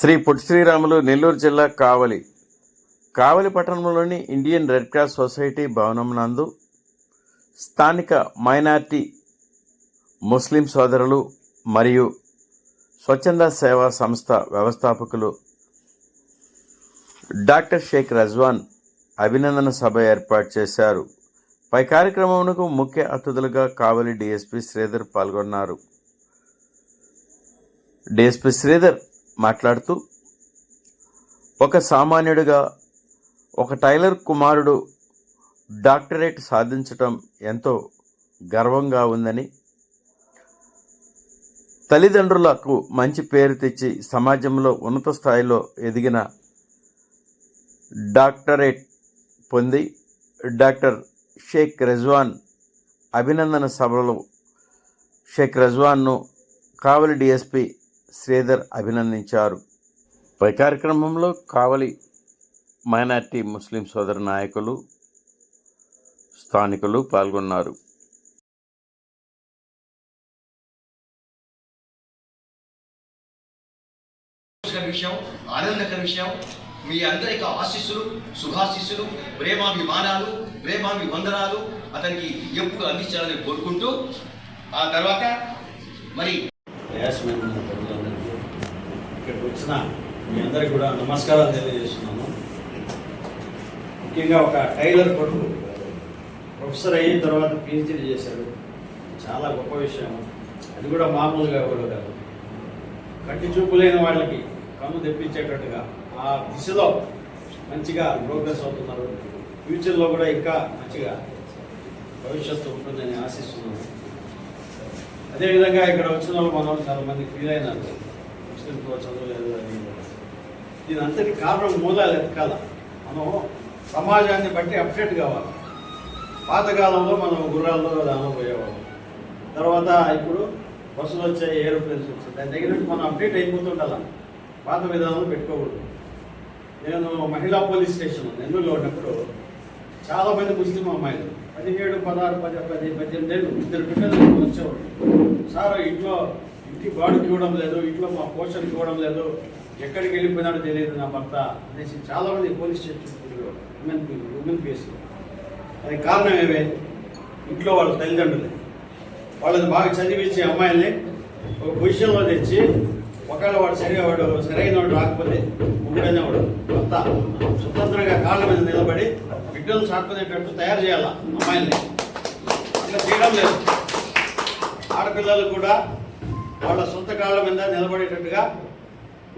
శ్రీ పొట్టి శ్రీరాములు నెల్లూరు జిల్లా కావలి. కావలి పట్టణంలోని Indian red cross society భవనం నందు స్థానిక మైనార్టీ ముస్లిం సోదరులు మరియు స్వచ్ఛంద సేవా సంస్థ వ్యవస్థాపకులు డాక్టర్ షేక్ రజ్వాన్ అభినందన సభ ఏర్పాటు చేశారు. పై కార్యక్రమంకు ముఖ్య అతిథులుగా కావలి డిఎస్పి శ్రీధర్ పాల్గొన్నారు. డిఎస్పి శ్రీధర్ మాట్లాడుతూ ఒక సామాన్యుడిగా ఒక టైలర్ కుమారుడు డాక్టరేట్ సాధించటం ఎంతో గర్వంగా ఉందని తల్లిదండ్రులకు మంచి పేరు తెచ్చి సమాజంలో ఉన్నత స్థాయిలో ఎదిగిన డాక్టరేట్ పొంది డాక్టర్ షేక్ రెజ్వాన్ అభినందన సభలో Sheikh రెజ్వాన్ను Kavali D S P Sridhar అభినందించారు. పై కార్యక్రమంలో కావలి మైనార్టీ ముస్లిం సోదర నాయకులు స్థానికులు పాల్గొన్నారు. విషయం ఆనందకర విషయం. మీ అందరికి ఆశీస్సులు శుభాశీస్సులు ప్రేమాభిమానాలు ప్రేమాభివందనాలు అతనికి ఎప్పుడు అందించాలని కోరుకుంటూ ఆ తర్వాత మరి యాస్మిన్ ప్రజలందరికీ ఇక్కడికి వచ్చిన మీ అందరికీ కూడా నమస్కారాలు తెలియజేస్తున్నాను. ముఖ్యంగా ఒక టైలర్ కొడుకు ప్రొఫెసర్ అయిన తర్వాత పిహెచ్డీ చేశాడు. చాలా గొప్ప విషయం. అది కూడా మామూలుగా కూడా కాదు. కంటి చూపు లేని వాళ్ళకి కన్ను తెప్పించేటట్టుగా ఆ దిశలో మంచిగా ప్రోగ్రెస్ అవుతున్నారు. ఫ్యూచర్లో కూడా ఇంకా మంచిగా భవిష్యత్తు ఉంటుందని ఆశిస్తున్నాను. అదేవిధంగా ఇక్కడ వచ్చిన వాళ్ళు మనం చాలా మంది ఫీల్ అయినారు ముస్లింతో చదవలేదు అని దీని అంతటి కారణం మూలాలు ఎతకాల. మనం సమాజాన్ని బట్టి అప్డేట్ కావాలి. పాతకాలంలో మనం గుర్రాల్లో దానం పోయేవాళ్ళం. తర్వాత ఇప్పుడు బస్సులు వచ్చాయి ఏరోప్లేన్స్ వచ్చాయి. దాని తగినట్టు మనం అప్డేట్ అయిపోతుండాల. పాత విధానం పెట్టుకోకూడదు. నేను మహిళా పోలీస్ స్టేషన్ నెల్లూరులో ఉన్నప్పుడు చాలా మంది ముస్లిం అమ్మాయిలు. పదిహేడు పదహారు పది పది పద్దెనిమిది ఏళ్ళు ఇద్దరు పిల్లలు వచ్చేవాడు సార్ ఇంట్లో ఇంటి బాడుకి ఇవ్వడం లేదు ఇంట్లో మా పోషణ ఇవ్వడం లేదు ఎక్కడికి వెళ్ళిపోయినాడో తెలియదు నా భర్త అనేసి చాలా మంది పోలీస్ స్టేషన్ ఉమెన్ ఉమెన్ కేసులు. అది కారణం ఏమే? ఇంట్లో వాళ్ళ తల్లిదండ్రులు. వాళ్ళని బాగా చదివించే అమ్మాయిల్ని ఒక పొజిషన్లో తెచ్చి ఒకవేళ వాడు సరిగా వాడు సరైన వాడు రాకపోతే ముగ్గుడనే వాడు భర్త. స్వతంత్రంగా కాళ్ళ మీద నిలబడి బిడ్డలు సాటుకునేటట్టు తయారు చేయాల అమ్మాయిల్ని? అట్లా చేయడం లేదు. ఆడపిల్లలు కూడా వాళ్ళ సొంత కాళ్ళ మీద నిలబడేటట్టుగా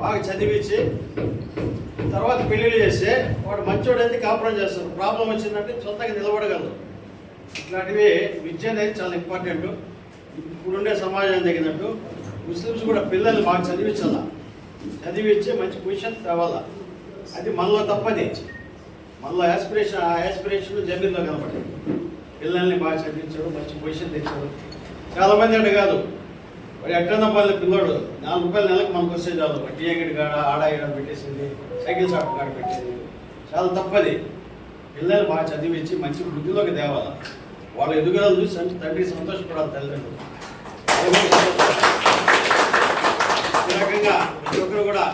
బాగా చదివించి తర్వాత పెళ్ళిళ్ళు చేస్తే వాడు మంచోడైతే కాపురం చేస్తారు. ప్రాబ్లం వచ్చిందంటే సొంతంగా నిలబడగలరు. ఇట్లాంటివి విద్య అనేది చాలా ఇంపార్టెంట్. ఇప్పుడుండే సమాజం తగినట్టు ముస్లిమ్స్ కూడా పిల్లల్ని బాగా చదివించాల? చదివించి మంచి పొజిషన్ తేవాలా అది మనలో తప్పది. మనలో యాస్పిరేషన్ ఆ యాస్పిరేషన్ జమీన్లో కనపడింది. పిల్లల్ని బాగా చదివించాడు మంచి పొజిషన్ తెచ్చాడు చాలామంది అంటే కాదు. వాడు ఎట్టన్న పనులు పిల్లోడు? నాలుగు రూపాయల నెలకు మనకు వస్తే చాలు. వడ్డీ అంగడి కాడ ఆడ ఈడ పెట్టేసింది సైకిల్ షాప్ కాడ పెట్టేది చాలా తప్పది. పిల్లల్ని బాగా చదివించి మంచి వృద్ధిలోకి తేవాల. వాళ్ళ ఎదుగుదల చూసి తండ్రి సంతోషపడాలి తల్లిదండ్రులు. ఈ రకంగా ప్రతి ఒక్కరు కూడా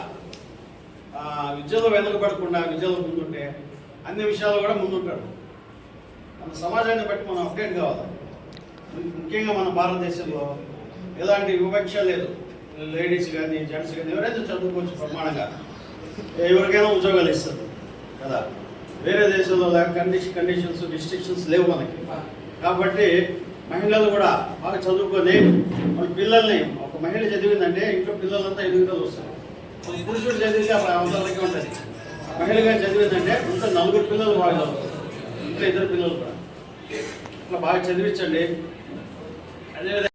విద్యలో వెనకబడకుండా విద్యలో ముందుంటే అన్ని విషయాలు కూడా ముందుంటాడు మన సమాజాన్ని బట్టి మనం అప్డేట్ కావాలి. ముఖ్యంగా మన భారతదేశంలో ఎలాంటి వివక్ష లేదు. లేడీస్ కానీ జెంట్స్ కానీ ఎవరైతే చదువుకోవచ్చు ప్రమాణంగా. ఎవరికైనా ఉద్యోగాలు ఇస్తారు. కదా? వేరే దేశంలో కండిషన్ కండిషన్స్ డిస్ట్రిక్షన్స్ లేవు మనకి. కాబట్టి మహిళలు కూడా బాగా చదువుకొని వాళ్ళ పిల్లల్ని ఒక మహిళ చదివిందంటే ఇంట్లో పిల్లలంతా ఎదుగుదల వస్తారు. ఒక పురుషుడు చదివితే అప్పుడు అవసరాలకే ఉంటుంది. మహిళగా చదివిందంటే ఇంత నలుగురు పిల్లలు వాళ్ళు. ఇంకా ఇద్దరు పిల్లలు కూడా. ఇట్లా బాగా చదివించండి. అదేవిధంగా